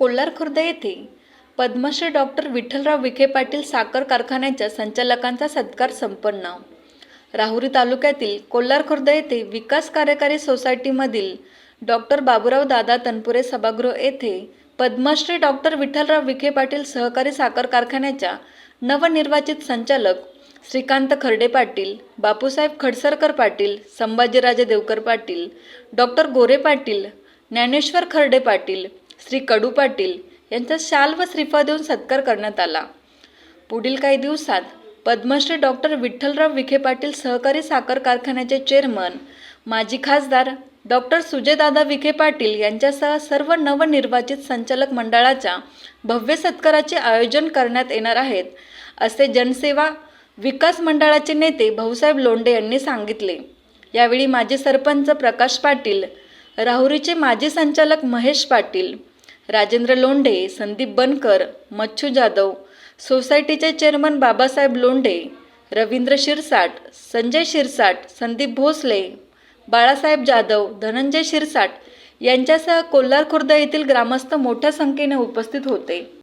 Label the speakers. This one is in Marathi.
Speaker 1: कोल्हार खुर्द येथे पद्मश्री डॉक्टर विठ्ठलराव विखे पाटील साखर कारखान्याच्या संचालकांचा सत्कार संपन्न. राहुरी तालुक्यातील कोल्हार खुर्द येथे विकास कार्यकारी सोसायटीमधील डॉक्टर बाबूराव दादा तनपुरे सभागृह येथे पद्मश्री डॉक्टर विठ्ठलराव विखे पाटील सहकारी साखर कारखान्याच्या नवनिर्वाचित संचालक श्रीकांत खर्डे पाटील बापूसाहेब खडसरकर पाटील संभाजीराजे देवकर पाटील डॉक्टर गोरे पाटील ज्ञानेश्वर खर्डे पाटील श्री कडू पाटील यांचा शाल व श्रीफळ देऊन सत्कार करण्यात आला. पुढील काही दिवसात पद्मश्री डॉक्टर विठ्ठलराव विखे पाटील सहकारी साखर कारखान्याचे चेअरमन माजी खासदार डॉक्टर सुजयदादा विखे पाटील यांच्यासह सर्व नवनिर्वाचित संचालक मंडळाच्या भव्य सत्काराचे आयोजन करण्यात येणार आहेत असे जनसेवा विकास मंडळाचे नेते भाऊसाहेब लोंढे यांनी सांगितले. यावेळी माजी सरपंच प्रकाश पाटील राहुरीचे माजी संचालक महेश पाटील राजेंद्र लोंढे संदीप बनकर मच्छू जाधव सोसायटीचे चेअरमन बाबासाहेब लोंढे रवींद्र शिरसाट संजय शिरसाट संदीप भोसले बाळासाहेब जाधव धनंजय शिरसाट यांच्यासह कोल्हार खुर्द येथील ग्रामस्थ मोठ्या संख्येने उपस्थित होते.